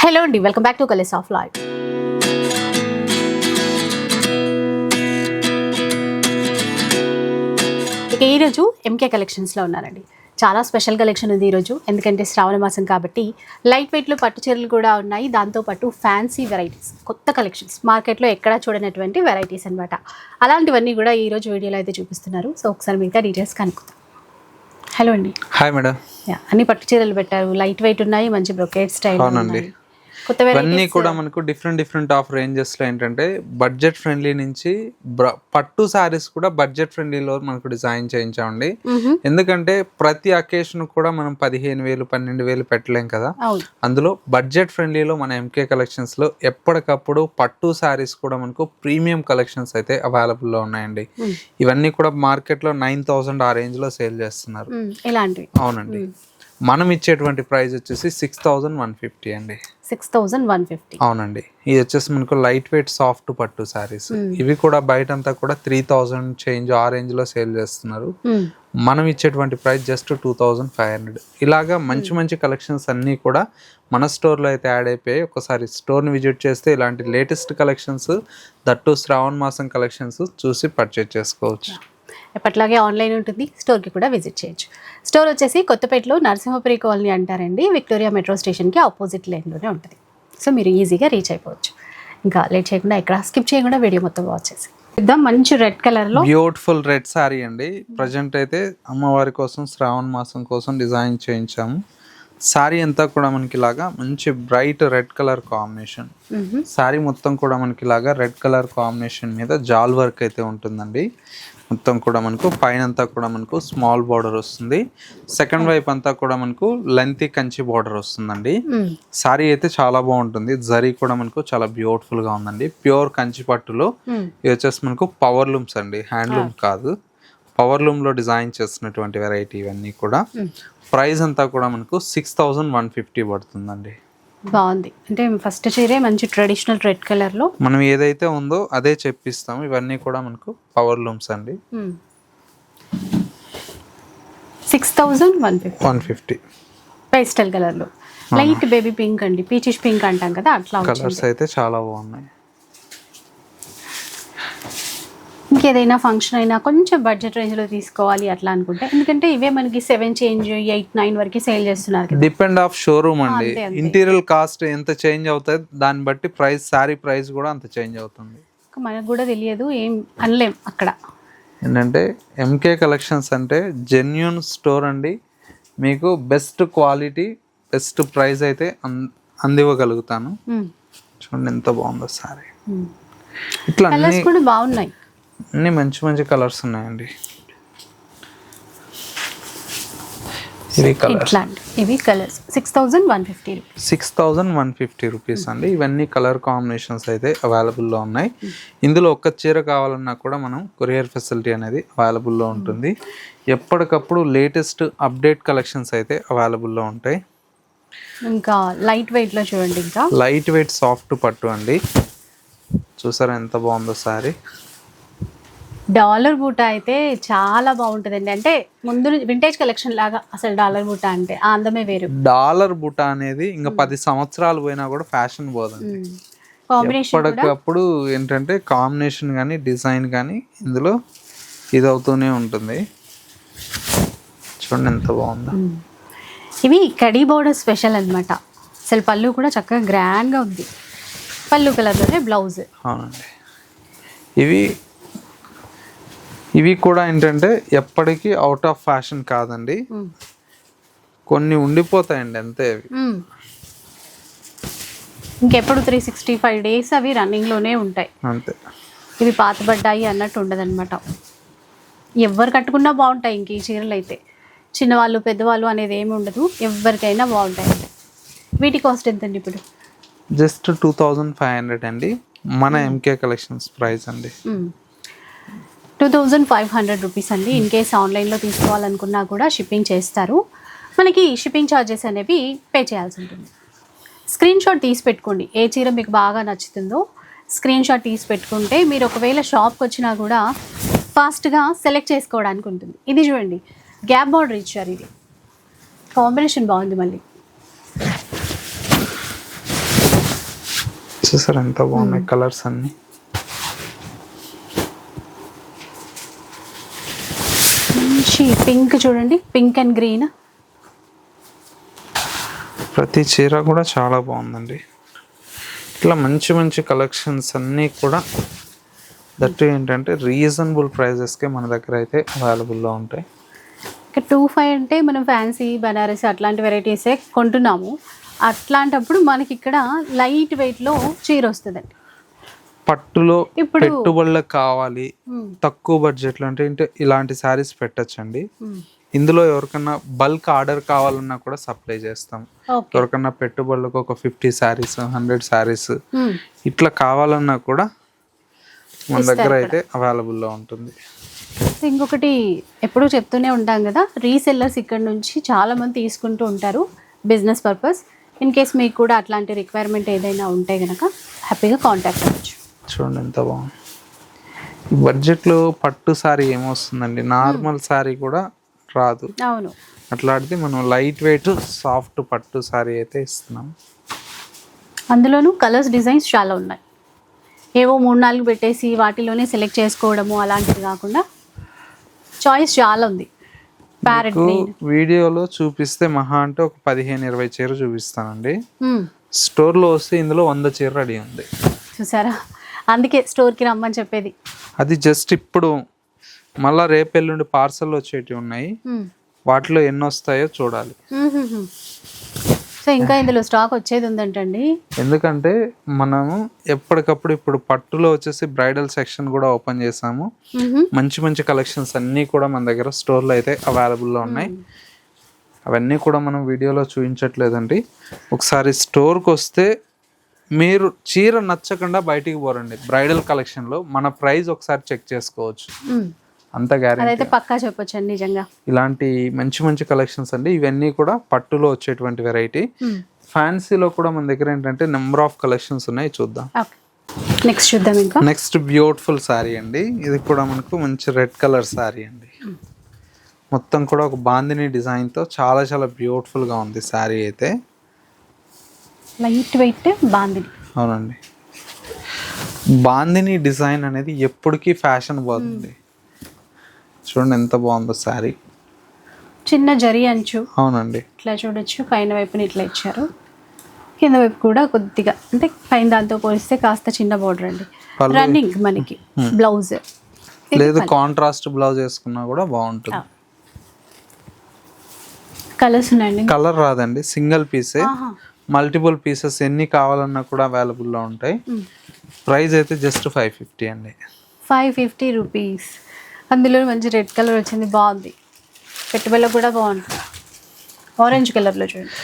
Hello అండి welcome back to colours of life. ఇక ఈరోజు ఎంకే కలెక్షన్స్లో ఉన్నారండి. చాలా స్పెషల్ కలెక్షన్ ఉంది ఈరోజు ఎందుకంటే శ్రావణ మాసం కాబట్టి లైట్ వెయిట్లో పట్టు చీరలు కూడా ఉన్నాయి. దాంతోపాటు ఫ్యాన్సీ వెరైటీస్ కొత్త కలెక్షన్స్ మార్కెట్లో ఎక్కడా చూడనటువంటి వెరైటీస్ అన్నమాట. అలాంటివన్నీ కూడా ఈరోజు వీడియోలో అయితే చూపిస్తున్నారు. సో ఒకసారి మిగతా డీటెయిల్స్ కనుక్కుందాం. హలో అండి. హాయ్ మేడం అన్ని పట్టు చీరలు పెట్టారు. లైట్ వెయిట్ ఉన్నాయి మంచి బ్రొకేట్ స్టైల్ అవునండి. ఇవన్నీ కూడా మనకు డిఫరెంట్ డిఫరెంట్ ఆఫ్ రేంజెస్లో ఏంటంటే బడ్జెట్ ఫ్రెండ్లీ నుంచి పట్టు సారీస్ కూడా బడ్జెట్ ఫ్రెండ్లీలో మనకు డిజైన్ చేయించామండి. ఎందుకంటే ప్రతి అకేషన్ కూడా మనం పదిహేను వేలు పన్నెండు వేలు పెట్టలేం కదా. అందులో బడ్జెట్ ఫ్రెండ్లీలో మన ఎంకే కలెక్షన్స్లో ఎప్పటికప్పుడు పట్టు సారీస్ కూడా మనకు ప్రీమియం కలెక్షన్స్ అయితే అవైలబుల్లో ఉన్నాయండి. ఇవన్నీ కూడా మార్కెట్లో నైన్ థౌసండ్ ఆ రేంజ్లో సేల్ చేస్తున్నారు. ఇలాంటివి అవునండి. మనం ఇచ్చేటువంటి ప్రైస్ వచ్చేసి సిక్స్ థౌజండ్ వన్ ఫిఫ్టీ అండి. Six thousand one fifty. అవునండి. ఇది వచ్చేసి మనకు లైట్ వెయిట్ సాఫ్ట్ పట్టు సారీస్ ఇవి కూడా బయట అంతా కూడా త్రీ థౌజండ్ చేంజ్ ఆ రేంజ్లో సేల్ చేస్తున్నారు. మనం ఇచ్చేటువంటి price just two thousand five hundred ఇలాగా మంచి మంచి కలెక్షన్స్ అన్నీ కూడా మన స్టోర్లో అయితే యాడ్ అయిపోయాయి ఒకసారి స్టోర్ని విజిట్ చేస్తే ఇలాంటి లేటెస్ట్ కలెక్షన్స్ దట్టు శ్రావణ మాసం కలెక్షన్స్ చూసి పర్చేజ్ చేసుకోవచ్చు. ఎప్పట్లాగే ఆన్లైన్ ఉంటుంది. స్టోర్కి కూడా విజిట్ చేయొచ్చు. స్టోర్ వచ్చేసి కొత్తపేటలో నరసింహపురి కాలనీ అంటారండి. విక్టోరియా మెట్రో స్టేషన్కి ఆపోజిట్ లైన్లోనే ఉంటుంది. సో మీరు ఈజీగా రీచ్ అయిపోవచ్చు. ఇంకా లేట్ చేయకుండా ఎక్కడ స్కిప్ చేయకుండా వీడియో మొత్తం వాచ్ చేసి. ఇద్దాం. మంచి రెడ్ కలర్లో. బ్యూటిఫుల్ రెడ్ సారీ అండి. ప్రజెంట్ అయితే అమ్మవారి కోసం శ్రావణ మాసం కోసం డిజైన్ చేయించాము. సారీ అంతా కూడా మనకి ఇలాగా మంచి bright red colour combination. Sari మొత్తం కూడా మనకి ఇలాగా రెడ్ కలర్ కాంబినేషన్ మీద జాల్ వర్క్ అయితే ఉంటుందండి. మొత్తం కూడా మనకు పైన అంతా కూడా మనకు స్మాల్ బార్డర్ వస్తుంది. సెకండ్ వైపు అంతా కూడా మనకు లెంతీ కంచి బార్డర్ వస్తుందండి. సారీ అయితే చాలా బాగుంటుంది. జరీ కూడా మనకు చాలా బ్యూటిఫుల్గా ఉందండి. ప్యూర్ కంచి పట్టులో ఇది వచ్చేసి మనకు పవర్ లూమ్స్ అండి. హ్యాండ్లూమ్ కాదు. పవర్ లూమ్లో డిజైన్ చేసినటువంటి వెరైటీ ఇవన్నీ కూడా. ప్రైస్ అంతా కూడా మనకు సిక్స్ థౌజండ్ వన్ ఫిఫ్టీ పడుతుందండి. బాగుంది. అంటే ఫస్ట్ చీరే మంచి ట్రెడిషనల్ రెడ్ కలర్లో మనం ఏదైతే ఉందో అదే చెప్పిస్తాం. ఇవన్నీ కూడా మనకు పవర్ లూమ్స్ అండి. Six thousand one fifty one fifty pastel కలర్లో లైట్ బేబీ పింక్ అండి. పీచిష్ పింక్ అంటాం కదా అట్లా కలర్స్ అయితే చాలా బాగున్నాయి. ఇంకేదైనా ఫంక్షన్ అయినా కొంచెం బడ్జెట్ రేంజ్లో తీసుకోవాలి అట్లా అనుకుంటే. ఎందుకంటే ఇవే మనకి సెవెన్ చేంజ్ ఎయిట్ నైన్ వరకు సేల్ చేస్తున్నారు డిపెండ్ ఆఫ్ షోరూమ్ అండి. ఇంటీరియర్ కాస్ట్ ఎంత చేంజ్ అవుతుంది దాన్ని బట్టి ప్రైస్ సారీ ప్రైస్ కూడా అంత చేంజ్ అవుతుంది. మనకు కూడా తెలియదు ఏం అనలేం అక్కడ. ఏంటంటే ఎంకే కలెక్షన్స్ అంటే జెన్యున్ స్టోర్ అండి. మీకు బెస్ట్ క్వాలిటీ బెస్ట్ ప్రైస్ అయితే అందివ్వగలుగుతాను. చూడండి ఎంత బాగుందో సారీ. ఇట్లా కూడా బాగున్నాయి. అన్ని మంచి మంచి కలర్స్ ఉన్నాయండి. ఇవి కలర్స్. ఇవి colours. Six thousand one fifty six thousand one fifty rupees అండి. ఇవన్నీ కలర్ కాంబినేషన్స్ అయితే అవైలబుల్లో ఉన్నాయి. ఇందులో ఒక్క చీర కావాలన్నా కూడా మనం కొరియర్ ఫెసిలిటీ అనేది అవైలబుల్లో ఉంటుంది. ఎప్పటికప్పుడు లేటెస్ట్ అప్డేట్ కలెక్షన్స్ అయితే అవైలబుల్లో ఉంటాయి. ఇంకా లైట్ వెయిట్లో చూడండి ఇంకా. లైట్ వెయిట్ సాఫ్ట్ పట్టు అండి. చూసారా ఎంత బాగుందో సారీ. డాలర్ బూట అయితే చాలా బాగుంటుందండి. అంటే ముందు వింటేజ్ కలెక్షన్ లాగా అసలు డాలర్ బూట అంటే ఆ అందమే వేరు. డాలర్ బుట్ట అనేది ఇంకా పది సంవత్సరాలు పోయినా కూడా ఫ్యాషన్ పోదండి. కాంబినేషన్ ఎప్పటికప్పుడు ఏంటంటే కాంబినేషన్ కానీ డిజైన్ కానీ ఇందులో ఇది అవుతూనే ఉంటుంది. చూడండి ఎంత బాగుందో. ఇవి కడీ బోర్డర్ స్పెషల్ అన్నమాట. అసలు పళ్ళు కూడా చక్కగా గ్రాండ్గా ఉంది. పళ్ళు కలర్లోనే బ్లౌజ్. అవునండి. ఇవి ఇవి కూడా ఏంటంటే ఎప్పటికీ అవుట్ ఆఫ్ ఫ్యాషన్ కాదండి. కొన్ని ఉండిపోతాయండి అంతే అవి. ఇంకెప్పుడు త్రీ సిక్స్టీ ఫైవ్ డేస్ అవి రన్నింగ్లోనే ఉంటాయి. అంతే. ఇవి పాతబడ్డాయి అన్నట్టు ఉండదన్నమాట. ఎవరు కట్టుకున్నా బాగుంటాయి ఇంక ఈ చీరలు అయితే చిన్నవాళ్ళు పెద్దవాళ్ళు అనేది ఏమి ఉండదు. ఎవరికైనా బాగుంటాయి. వీటి కాస్ట్ ఎంతండి ఇప్పుడు? Just two thousand five hundred అండి. మన ఎంకే కలెక్షన్స్ ప్రైస్ అండి. Two thousand five hundred rupees అండి. ఇన్ కేస్ ఆన్లైన్లో తీసుకోవాలనుకున్నా కూడా షిప్పింగ్ చేస్తారు. మనకి షిప్పింగ్ ఛార్జెస్ అనేవి పే చేయాల్సి ఉంటుంది. స్క్రీన్ షాట్ తీసి పెట్టుకోండి. ఏ చీర మీకు బాగా నచ్చుతుందో స్క్రీన్ షాట్ తీసి పెట్టుకుంటే మీరు ఒకవేళ షాప్కి వచ్చినా కూడా ఫాస్ట్గా సెలెక్ట్ చేసుకోవడానికి ఉంటుంది. ఇది చూడండి. గ్యాప్ బార్డర్ ఇచ్చారు ఇది. కాంబినేషన్ బాగుంది మళ్ళీ. చూసారు ఎంత బాగున్నాయి కలర్స్ అన్ని? మంచి పింక్ చూడండి పింక్ అండ్ గ్రీన్. ప్రతి చీర కూడా చాలా బాగుందండి. ఇట్లా మంచి మంచి కలెక్షన్స్ అన్నీ కూడా దట్టు ఏంటంటే రీజనబుల్ ప్రైజెస్కే మన దగ్గర అయితే అవైలబుల్లో ఉంటాయి. ఇక టూ ఫైవ్ అంటే మనం ఫ్యాన్సీ బనారస్ అట్లాంటి వెరైటీసే కొంటున్నాము. అట్లాంటప్పుడు మనకి ఇక్కడ లైట్ వెయిట్లో చీర వస్తుందండి. పట్టులో ఇప్పుడు- పెట్టుబడులకు కావాలి. తక్కువ బడ్జెట్లో అంటే ఇంటే ఇలాంటి శారీస్ పెట్టచ్చండి. ఇందులో ఎవరికన్నా బల్క్ ఆర్డర్ కావాలన్నా కూడా సప్లై చేస్తాం ఎవరికన్నా పెట్టుబడులకు ఒక ఫిఫ్టీ శారీస్ హండ్రెడ్ శారీస్. ఇట్లా కావాలన్నా కూడా మన దగ్గర. అయితే అవైలబుల్లో ఉంటుంది ఇంకొకటి ఎప్పుడూ చెప్తూనే ఉంటాం కదా రీసెల్లర్స్ ఇక్కడ నుంచి చాలా మంది తీసుకుంటూ ఉంటారు బిజినెస్ పర్పస్ ఇన్ కేస్ మీకు కూడా అట్లాంటి రిక్వైర్మెంట్ ఏదైనా ఉంటే కనుక హ్యాపీగా కాంటాక్ట్ అవ్వచ్చు చూడండి ఎంత బాగుంది. ఈ బడ్జెట్లో పట్టు శారీ ఏమొస్తుందండి? నార్మల్ శారీ కూడా రాదు. అవును. అట్లాంటిది మనం లైట్ వెయిట్ సాఫ్ట్ పట్టు శారీ అయితే ఇస్తున్నాం. అందులోనూ కలర్స్ డిజైన్స్ చాలా ఉన్నాయి. ఏవో మూడు నాలుగు పెట్టేసి వాటిలోనే సెలెక్ట్ చేసుకోవడము అలాంటివి కాకుండా చాయిస్ చాలా ఉంది. ప్యారెట్ వీడియోలో చూపిస్తే మహా అంటే ఒక పదిహేను ఇరవై చీర చూపిస్తానండి. స్టోర్లో వస్తే ఇందులో వంద చీర రెడీ ఉంది. చూసారా? అందుకే స్టోర్కి రమ్మని చెప్పేది. అది జస్ట్ ఇప్పుడు మళ్ళా రేపు ఎల్లుండి పార్సల్ వచ్చేటివి ఉన్నాయి. వాటిలో ఎన్ని వస్తాయో చూడాలి. సో ఇంకా ఇందులో స్టాక్ వచ్చేది ఉందంటండి. ఎందుకంటే మనము ఎప్పటికప్పుడు ఇప్పుడు పట్టులో వచ్చేసి బ్రైడల్ సెక్షన్ కూడా ఓపెన్ చేసాము. మంచి మంచి కలెక్షన్స్ అన్నీ కూడా మన దగ్గర స్టోర్లో అయితే అవైలబుల్లో ఉన్నాయి. అవన్నీ కూడా మనం వీడియోలో చూపించట్లేదండి. ఒకసారి స్టోర్కి వస్తే మీరు చీర నచ్చకుండా బయటికి పోరండి. బ్రైడల్ కలెక్షన్లో మన ప్రైస్ ఒకసారి చెక్ చేసుకోవచ్చు. అంత గ్యారెంటీ పక్కా చెప్పొచ్చండి నిజంగా. ఇలాంటి మంచి మంచి కలెక్షన్స్ అండి. ఇవన్నీ కూడా పట్టులో వచ్చేటువంటి వెరైటీ. ఫ్యాన్సీలో కూడా మన దగ్గర ఏంటంటే నెంబర్ ఆఫ్ కలెక్షన్స్ ఉన్నాయి చూద్దాం. నెక్స్ట్ చూద్దాం ఇంకా. నెక్స్ట్ బ్యూటిఫుల్ శారీ అండి. ఇది కూడా మనకు మంచి రెడ్ కలర్ శారీ అండి. మొత్తం కూడా ఒక బాందిని డిజైన్తో చాలా చాలా బ్యూటిఫుల్గా ఉంది శారీ అయితే. Light weight bandhani. అవునండి. బాందిని డిజైన్ అనేది ఎప్పటికీ ఫ్యాషన్ పోతుంది చూడండి ఎంత బాగుందో శారీ. చిన్న జరి అంచు. అవునండి. ఇట్లా చూడొచ్చు పైన వైపున ఇట్లా ఇచ్చారు. కింద వైపు కూడా కొద్దిగా అంటే పైన దాంతో పోలిస్తే కాస్త చిన్న బోర్డర్ అండి. రన్నింగ్ మనకి బ్లౌజ్ లేదు కాంట్రాస్ట్ బ్లౌజ్ వేసుకున్నా కూడా బాగుంటుంది. కలర్స్ ఉన్నాయండి. కలర్ రాదండి సింగిల్ పీసే. మల్టిపుల్ పీసెస్ ఎన్ని కావాలన్నా కూడా అవైలబుల్లో ఉంటాయి. మ్మ్. ప్రైస్ అయితే జస్ట్ ఫైవ్ ఫిఫ్టీ అండి. Five fifty rupees. అందులో మంచి రెడ్ కలర్ వచ్చింది బాగుంది. పెట్టుబడిలో కూడా బాగుంటుంది ఆరెంజ్ కలర్లో చూడండి.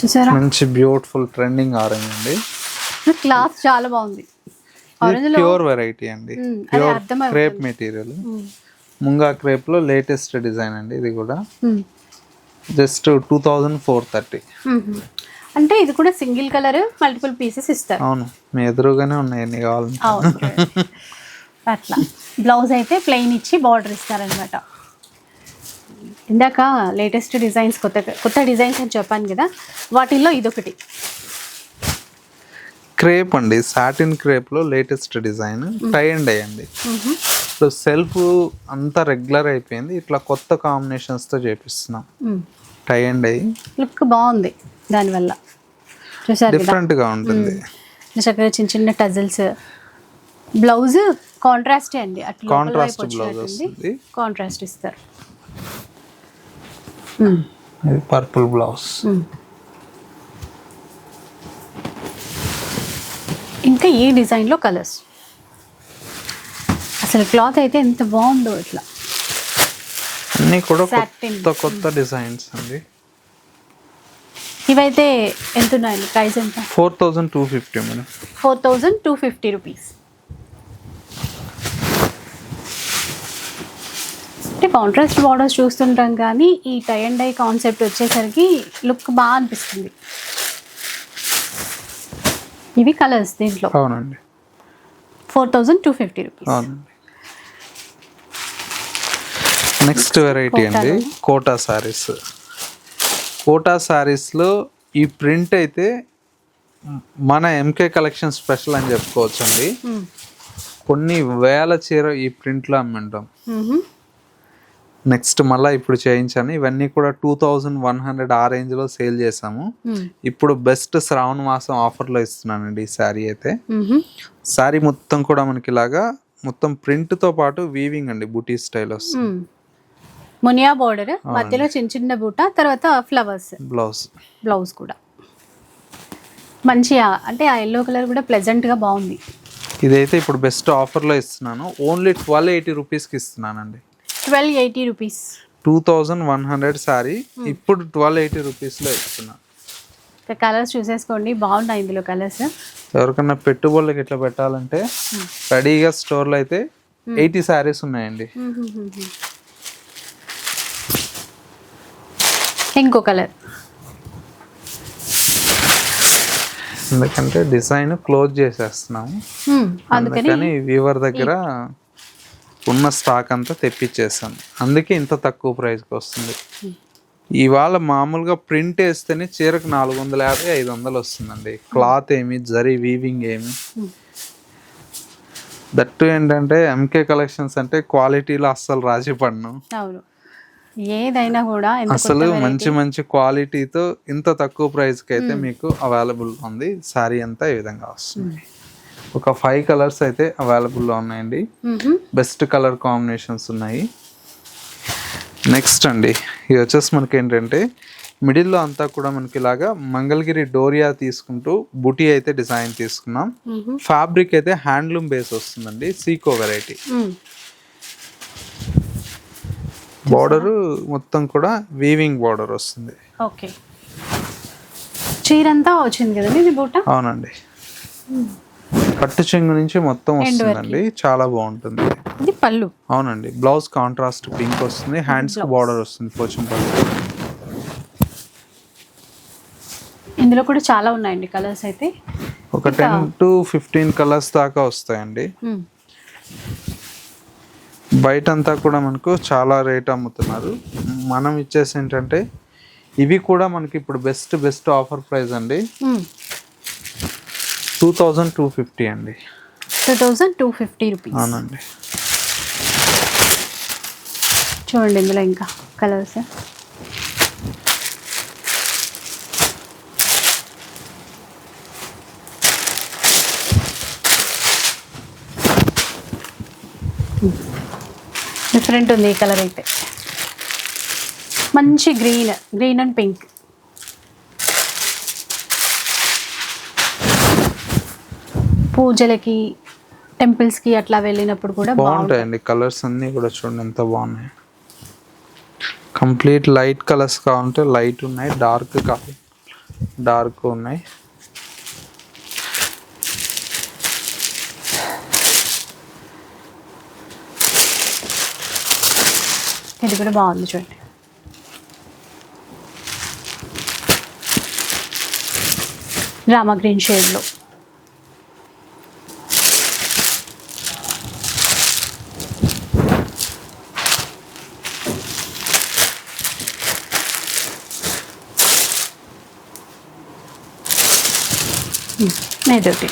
చూసారా? మంచి బ్యూటిఫుల్ ట్రెండింగ్ ఆరెంజ్ అండి. క్లాత్ చాలా బాగుంది. ప్యూర్ వెరైటీ అండి. అదే ప్యూర్. Crepe material. మ్మ్. ముంగా క్రేప్లో లేటెస్ట్ డిజైన్ అండి ఇది కూడా. Just two thousand four thirty. అంటే ఇది కూడా సింగిల్ కలర్ మల్టిపుల్ పీసెస్ ఇస్తారు. అవును మీ ఎదురుగానే ఉన్నాయి ఎన్ని చూడండి. అట్లా. బ్లౌజ్ అయితే ప్లెయిన్ ఇచ్చి బార్డర్ ఇస్తారనమాట. ఇందాక లేటెస్ట్ డిజైన్స్ కొత్త కొత్త డిజైన్స్ అని చెప్పాను కదా వాటిల్లో ఇదొకటి. క్రేప్ అండి సాటిన్ క్రేప్లో లేటెస్ట్ డిజైన్ టై అండ్. అయ్యండి ఇప్పుడు సెల్ఫ్ అంతా రెగ్యులర్ అయిపోయింది. ఇట్లా కొత్త కాంబినేషన్స్తో చేపిస్తున్నాం. టై అండ్ అయ్యి లుక్ బాగుంది దానివల్ల. చూసారు డిఫరెంట్గా ఉంటుంది. చక్కగా చిన్న చిన్న టజల్స్. బ్లౌజ్ కాంట్రాస్టే అండి. అట్లా కాంట్రాస్ట్ బ్లౌజ్ వస్తుంది. కాంట్రాస్ట్ ఇస్తారు. ఇది పర్పుల్ బ్లౌజ్ ఇంకా ఈ డిజైన్లో కలర్స్ అసలు క్లాత్ అయితే ఎంత బాగుందో ఇట్లా. అన్ని కూడా. కొత్త కొత్త డిజైన్స్ అండి. ఇవైతే ఎంత ఉన్నాయండి ప్రైస్ ఎంత? Four thousand two fifty madam. Four thousand two fifty rupees. అంటే కాంట్రాస్ట్ బార్డర్స్ చూస్తుంటాం కానీ ఈ టై అండ్ డై కాన్సెప్ట్ వచ్చేసరికి లుక్ బాగా అనిపిస్తుంది. ఇవి కలర్స్ దీంట్లో. అవునండి. Four thousand two fifty rupees. అవునండి. నెక్స్ట్ వెరైటీ అండి. కోటా సారీస్. కోటా శారీస్లో ఈ ప్రింట్ అయితే మన ఎంకే కలెక్షన్ స్పెషల్ అని చెప్పుకోవచ్చు అండి కొన్ని వేల చీర ఈ ప్రింట్లో అమ్మింటాం. నెక్స్ట్ మళ్ళీ ఇప్పుడు చేయించాను. ఇవన్నీ కూడా టూ థౌజండ్ వన్ హండ్రెడ్ ఆ రేంజ్లో సేల్ చేసాము ఇప్పుడు బెస్ట్ శ్రావణ మాసం ఆఫర్లో ఇస్తున్నానండి ఈ శారీ అయితే. శారీ మొత్తం కూడా మనకి ఇలాగా మొత్తం ప్రింట్తో పాటు వీవింగ్ అండి బుటీ స్టైల్ వస్తుంది మునియా బోర్డర్ మధ్యలో చిన్న చిన్న బూట తర్వాత ఫ్లవర్స్ బ్లౌజ్ బ్లౌజ్ కూడా. మంచిగా అంటే ఆ ఎల్లో కలర్ కూడా ప్లెజెంట్గా బాగుంది. ఇదైతే ఇప్పుడు బెస్ట్ ఆఫర్లో ఇస్తున్నాను. ఓన్లీ ట్వెల్వ్ ఎయిటీ రూపీస్కి ఇస్తున్నానండి. Twelve eighty rupees two thousand one hundred sari ఇప్పుడు ట్వెల్వ్ ఎయిటీ రూపీస్లో ఇస్తున్నా. కలర్స్ చూసేసుకోండి. బాగున్నాయి ఇందులో కలర్స్ ఎవరికన్నా పెట్టుబడులకి ఇట్లా పెట్టాలంటే రెడీగా స్టోర్లో అయితే ఎయిటీ శారీస్ ఉన్నాయండి. ఇంకో కలర్. ఎందుకంటే డిజైన్ క్లోజ్ చేసేస్తున్నాము అందుకని వీవర్ దగ్గర ఉన్న స్టాక్ అంతా తెప్పించేసాను అందుకే ఇంత తక్కువ ప్రైస్కి వస్తుంది. ఇవాళ మామూలుగా ప్రింట్ వేస్తేనే చీరకు నాలుగు వందల యాభై ఐదు వందలు వస్తుందండి. క్లాత్ ఏమి జరీ వీవింగ్ ఏమి. దట్టు ఏంటంటే ఎంకే కలెక్షన్స్ అంటే క్వాలిటీలో అస్సలు రాజీ పడను అవును. ఏదైనా కూడా అసలు మంచి మంచి క్వాలిటీతో ఇంత తక్కువ ప్రైస్కి అయితే మీకు అవైలబుల్ ఉంది. శారీ అంతా ఈ విధంగా వస్తుంది. ఒక ఫైవ్ కలర్స్ అయితే అవైలబుల్లో ఉన్నాయండి. బెస్ట్ కలర్ కాంబినేషన్స్ ఉన్నాయి. నెక్స్ట్ అండి ఇది వచ్చేసి మనకి ఏంటంటే మిడిల్లో అంతా కూడా మనకి ఇలాగా మంగళగిరి డోరియా తీసుకుంటూ బుటీ అయితే డిజైన్ తీసుకున్నాం. ఫ్యాబ్రిక్ అయితే హ్యాండ్లూమ్ బేస్ వస్తుందండి సీకో వెరైటీ. బార్డర్ మొత్తం కూడా వీవింగ్ బార్డర్ వస్తుంది. ఓకే చీరంతా వచ్చింది కదండి ఇది బూట? అవునండి. పట్టు చెంగు నుంచి మొత్తం వస్తుందండి. చాలా బాగుంటుంది. ఇది పళ్ళు. అవునండి. బ్లౌజ్ కాంట్రాస్ట్ పింక్ వస్తుంది. హ్యాండ్స్ బార్డర్ వస్తుంది పోచంపల్లి ఇందులో కూడా చాలా ఉన్నాయండి కలర్స్ అయితే. ఒక టెన్ టు ఫిఫ్టీన్ కలర్స్ దాకా వస్తాయండి. బయట అంతా కూడా మనకు చాలా రేట్ అమ్ముతున్నారు. మనం ఇచ్చేసి ఏంటంటే ఇవి కూడా మనకి ఇప్పుడు బెస్ట్ బెస్ట్ ఆఫర్ ప్రైస్ అండి. టూ థౌజండ్ టూ ఫిఫ్టీ అండి. Two thousand two fifty rupees. అవునండి. చూడండి ఇందులో ఇంకా కలర్స్. డిఫరెంట్ ఉంది ఈ కలర్ అయితే. మంచి గ్రీన్ గ్రీన్ అండ్ పింక్. పూజలకి టెంపుల్స్కి అట్లా వెళ్ళినప్పుడు కూడా బాగుంటాయండి. కలర్స్ అన్నీ కూడా చూడండి ఎంత బాగున్నాయి. కంప్లీట్ లైట్ కలర్స్ కావాలంటే లైట్ ఉన్నాయి డార్క్ కావాలి. డార్క్ ఉన్నాయి. ఇది కూడా బాగుంది చూడండి రామా గ్రీన్ షేడ్లో ఇదొకటి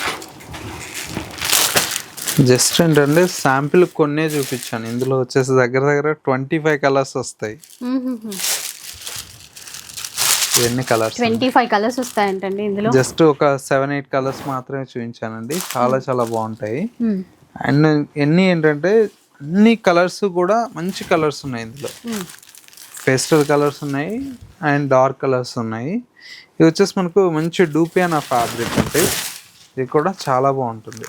జస్ట్ ఏంటంటే శాంపిల్ కొన్నే చూపించాను. ఇందులో వచ్చేసి దగ్గర దగ్గర ట్వంటీ ఫైవ్ కలర్స్ వస్తాయి. ఎన్ని కలర్స్? ట్వంటీ ఫైవ్ కలర్స్ వస్తాయంటండి ఇందులో? జస్ట్ ఒక సెవెన్ ఎయిట్ కలర్స్ మాత్రమే చూపించానండి. చాలా చాలా బాగుంటాయి. అండ్ ఎన్ని ఏంటంటే అన్ని కలర్స్ కూడా మంచి కలర్స్ ఉన్నాయి ఇందులో. పేస్టల్ కలర్స్ ఉన్నాయి అండ్ డార్క్ కలర్స్ ఉన్నాయి. ఇది వచ్చేసి మనకు మంచి డూపియానా ఫ్యాబ్రిక్ అంటే ఇది కూడా చాలా బాగుంటుంది.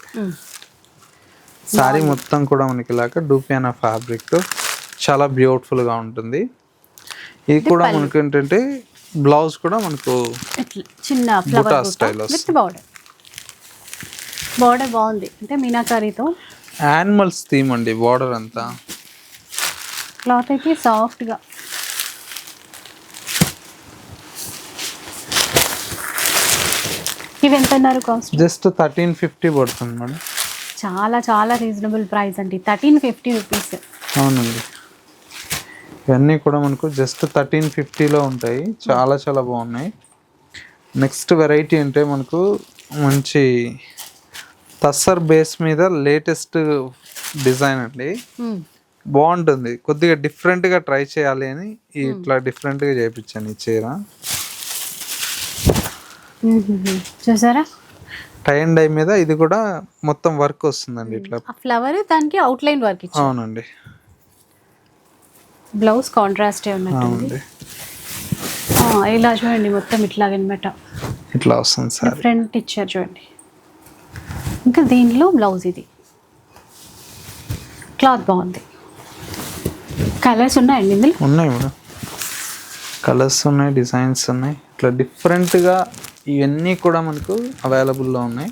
శారీ మొత్తం కూడా మనకి ఇలాగ డూపియానా ఫ్యాబ్రిక్ చాలా బ్యూటిఫుల్గా ఉంటుంది. ఇది కూడా మనకు ఏంటంటే బ్లౌజ్ కూడా మనకు చిన్న ఫ్లవర్ వస్తుంది. బార్డర్ బార్డర్ బాగుంది. అంటే మీనాకారీతో. యానిమల్స్ థీమ్ అండి బార్డర్ అంతా. క్లాత్ అయితే సాఫ్ట్గా ఇవి ఎంత అన్నారు కాస్ట్ జస్ట్ థర్టీన్ ఫిఫ్టీ పడుతుంది మేడం. చాలా చాలా రీజనబుల్ ప్రైస్ అండి. థర్టీన్ ఫిఫ్టీ రూపీస్ అవునండి. ఇవన్నీ కూడా మనకు జస్ట్ థర్టీన్ ఫిఫ్టీలో ఉంటాయి. చాలా చాలా బాగున్నాయి. నెక్స్ట్ వెరైటీ అంటే మనకు మంచి తస్సర్ బేస్ మీద లేటెస్ట్ డిజైన్ అండి. మ్మ్. బాగుంటుంది. కొద్దిగా డిఫరెంట్గా ట్రై చేయాలి అని ఈ ఇట్లా డిఫరెంట్గా చేయించాను ఈ చీర. మ్మ్. చూసారా? టై అండ్ డై మీద ఇది కూడా మొత్తం వర్క్ వస్తుందండి ఇట్లా. ఫ్లవర్ దానికి అవుట్లైన్ వర్క్ ఇచ్చి అవునండి. బ్లౌజ్ కాంట్రాస్టే ఉన్నట్టుంది. ఇలా చూడండి మొత్తం ఇట్లాగనమాట ఇట్లా వస్తుంది సార్. డిఫరెంట్ ఇచ్చారు చూడండి. ఇంకా దీనిలో బ్లౌజ్ ఇది. క్లాత్ బాగుంది. కలర్స్ ఉన్నాయండి ఇందులో? ఉన్నాయి మేడం. కలర్స్ ఉన్నాయి డిజైన్స్ ఉన్నాయి. ఇట్లా డిఫరెంట్గా ఇవన్నీ కూడా మనకు అవైలబుల్లో ఉన్నాయి.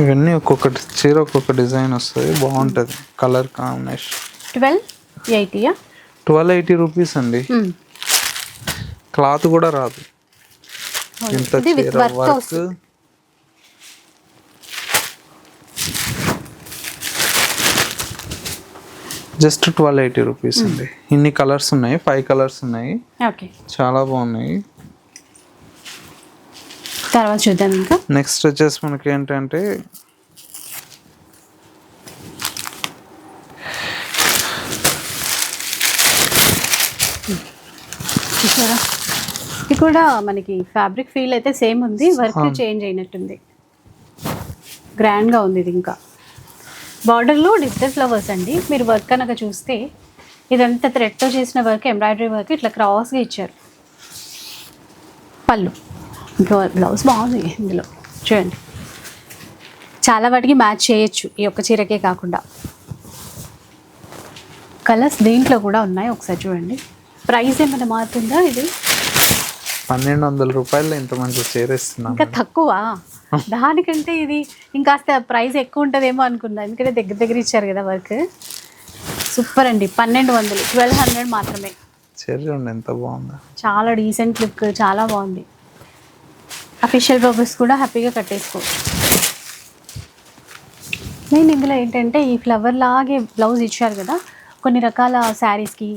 ఇవన్నీ ఒక్కొక్కటి చీర ఒక్కొక్క డిజైన్ వస్తుంది బాగుంటుంది. కలర్ కాంబినేషన్ ట్వెల్వ్ ఎయిటీయా ట్వెల్వ్ ఎయిటీ రూపీస్ అండి. క్లాత్ కూడా రాదు. ఇంత విత్ చీర వర్క్ వర్క్ వస్తుంది జస్ట్ ట్వెల్వ్ ఎయిటీ రూపీస్ అండి. ఇన్ని కలర్స్ ఉన్నాయి ఫైవ్ కలర్స్ ఉన్నాయి. ఓకే. చాలా బాగున్నాయి. తర్వాత చూద్దాం ఇంకా. నెక్స్ట్ వచ్చేసి మనకి ఏంటంటే చూసారా? ఇది కూడా మనకి ఫ్యాబ్రిక్ ఫీల్ అయితే సేమ్ ఉంది వర్క్ చేంజ్ అయినట్టుంది. గ్రాండ్గా ఉంది ఇది ఇంకా. బార్డర్లో డిజిటల్ ఫ్లవర్స్ అండి. మీరు వర్క్ కనుక చూస్తే ఇదంతా థ్రెడ్తో చేసిన వర్క్ ఎంబ్రాయిడరీ వర్క్ ఇట్లా క్రాస్గా ఇచ్చారు. పళ్ళు. బ్లౌజ్ బాగుంది ఇందులో. చూడండి. చాలా వాటికి మ్యాచ్ చేయొచ్చు ఈ ఒక్క చీరకే కాకుండా. కలర్స్ దీంట్లో కూడా ఉన్నాయి. ఒకసారి చూడండి. ప్రైస్ ఏమైనా మారుతుందా ఇది? పన్నెండు వందల రూపాయలు ఇంత మంచి చీర ఇస్తున్నాం ఇంకా తక్కువ? దానికంటే ఇది ఇంకాస్త ప్రైస్ ఎక్కువ ఉంటుందేమో అనుకున్నా. ఎందుకంటే దగ్గర దగ్గర ఇచ్చారు కదా వర్క్. సూపర్ అండి. పన్నెండు వందలు ట్వెల్వ్ హండ్రెడ్ మాత్రమే. చూడండి ఎంత బాగుందో. చాలా డీసెంట్ లుక్. చాలా బాగుంది. అఫీషియల్ పర్పస్ కూడా హ్యాపీగా కట్టేసుకోవచ్చు మెయిన్ ఇందులో ఏంటంటే ఈ ఫ్లవర్ లాగే బ్లౌజ్ ఇచ్చారు కదా. కొన్ని రకాల శారీస్కి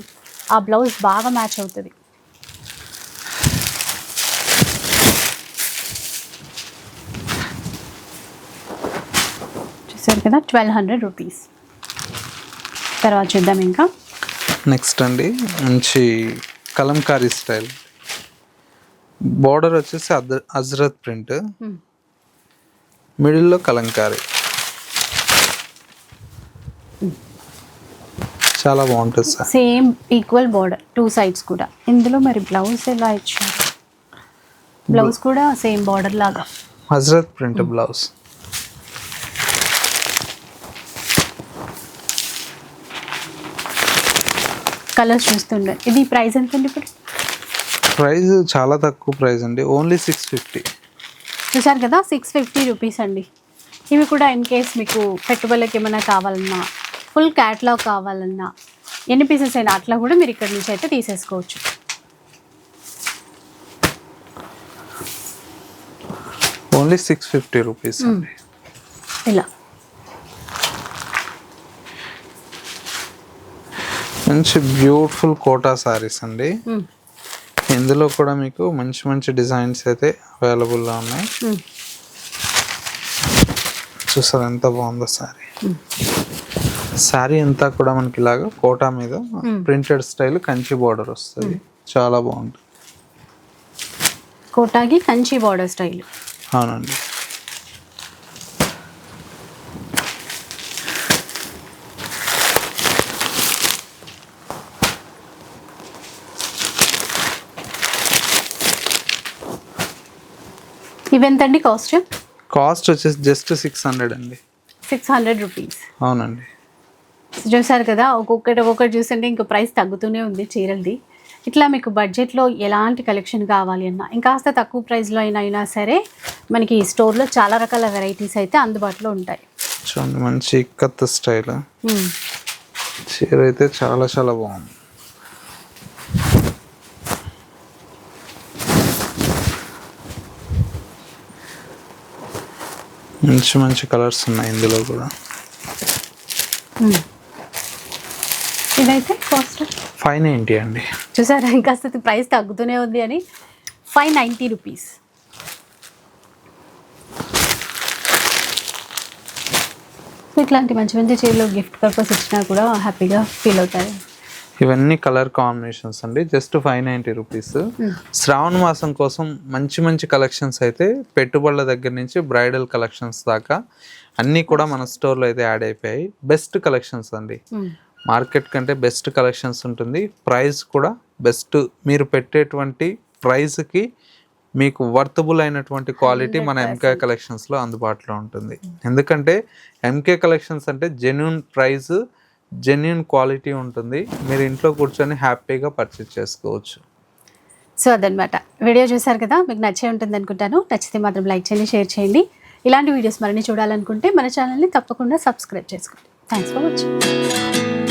ఆ బ్లౌజ్ బాగా మ్యాచ్ అవుతుంది చూసారు కదా? Twelve hundred rupees. తర్వాత చూద్దాం ఇంకా. నెక్స్ట్ అండి మంచి కలంకారీ స్టైల్. బార్డర్ వచ్చేసి అద్ అజ్రత్ ప్రింట్. మిడిల్లో కలంకారీ. చాలా బాగుంటుంది sir. Same equal border two sides కూడా. ఇందులో మరి బ్లౌజ్ ఎలా ఇచ్చారు? బ్లౌజ్ కూడా సేమ్ బార్డర్ లాగా. Hazrat print blouse. కలర్స్ చూస్తుండే. ఇది ప్రైస్ ఎంత ఉంది ఇప్పుడు? ప్రైస్ చాలా తక్కువ ప్రైస్ అండి. ఓన్లీ సిక్స్ ఫిఫ్టీ చూసారు కదా సిక్స్ ఫిఫ్టీ రూపీస్ అండి. ఇవి కూడా ఇన్ కేస్ మీకు పెట్టుబడులకు ఏమైనా కావాలన్నా ఫుల్ క్యాట్లాగ్ కావాలన్నా ఎన్ని పీసెస్ అయినా అట్లా కూడా మీరు ఇక్కడ నుంచి అయితే తీసేసుకోవచ్చు. ఓన్లీ సిక్స్ ఫిఫ్టీ రూపీస్ అండి. ఇలా. మంచి బ్యూటిఫుల్ కోటా సారీస్ అండి. మ్మ్. ఇందులో కూడా మీకు మంచి మంచి డిజైన్స్ అయితే అవైలబుల్లో ఉన్నాయి. మ్మ్. చూసారు ఎంత బాగుందో సారీ సారీ అంతా కూడా మనకి ఇలాగా కోటా మీద ప్రింటెడ్ స్టైల్ కంచి బార్డర్ వస్తుంది. చాలా బాగుంటుంది. కోటాకి కంచి బార్డర్ స్టైల్ అవునండి. ఇవెంతండి కాస్ట్? కాస్ట్ వచ్చేసి జస్ట్ సిక్స్ హండ్రెడ్ అండి. సిక్స్ హండ్రెడ్ రూపీస్ అవునండి. చూసారు కదా ఒక్కొక్కటి ఒక్కొక్కటి చూస్తుంటే ఇంకా ప్రైస్ తగ్గుతూనే ఉంది చీరలది. ఇట్లా మీకు బడ్జెట్లో ఎలాంటి కలెక్షన్ కావాలి అన్నా ఇంకాస్త తక్కువ ప్రైస్లో అయినా అయినా సరే మనకి ఈ స్టోర్లో చాలా రకాల వెరైటీస్ అయితే అందుబాటులో ఉంటాయి. చూడండి మంచి ఇక్కత్ స్టైల్. చీర అయితే చాలా చాలా బాగుంది. మంచి మంచి కలర్స్ ఉన్నాయి ఇందులో కూడా. ఇదైతే కాస్ట్ ఫైవ్ నైంటీ అండి. చూసారా? ఇంకాస్త ప్రైస్ తగ్గుతూనే ఉంది అని. Five ninety rupees. ఇట్లాంటి మంచి మంచి చీరలు గిఫ్ట్ పర్పస్ ఇచ్చినా కూడా హ్యాపీగా ఫీల్ అవుతారు. ఇవన్నీ కలర్ కాంబినేషన్స్ అండి. Just five ninety rupees. శ్రావణ మాసం కోసం మంచి మంచి కలెక్షన్స్ అయితే పెట్టుబడుల దగ్గర నుంచి బ్రైడల్ కలెక్షన్స్ దాకా అన్నీ కూడా మన స్టోర్లో అయితే యాడ్ అయిపోయాయి. బెస్ట్ కలెక్షన్స్ అండి. మార్కెట్ కంటే బెస్ట్ కలెక్షన్స్ ఉంటుంది. ప్రైస్ కూడా బెస్ట్. మీరు పెట్టేటువంటి ప్రైస్కి మీకు వర్తబుల్ అయినటువంటి క్వాలిటీ మన ఎంకే కలెక్షన్స్లో అందుబాటులో ఉంటుంది. ఎందుకంటే ఎంకే కలెక్షన్స్ అంటే జెన్యున్ ప్రైస్ జెన్యున్ క్వాలిటీ ఉంటుంది. మీరు ఇంట్లో కూర్చొని హ్యాపీగా పర్చేస్ చేసుకోవచ్చు. సో అదనమాట వీడియో చూసారు కదా మీకు నచ్చే ఉంటుంది అనుకుంటాను. నచ్చితే మాత్రం లైక్ చేయండి షేర్ చేయండి. ఇలాంటి వీడియోస్ మరిన్ని చూడాలనుకుంటే మన ఛానల్ని తప్పకుండా సబ్స్క్రైబ్ చేసుకోండి. Thanks for watching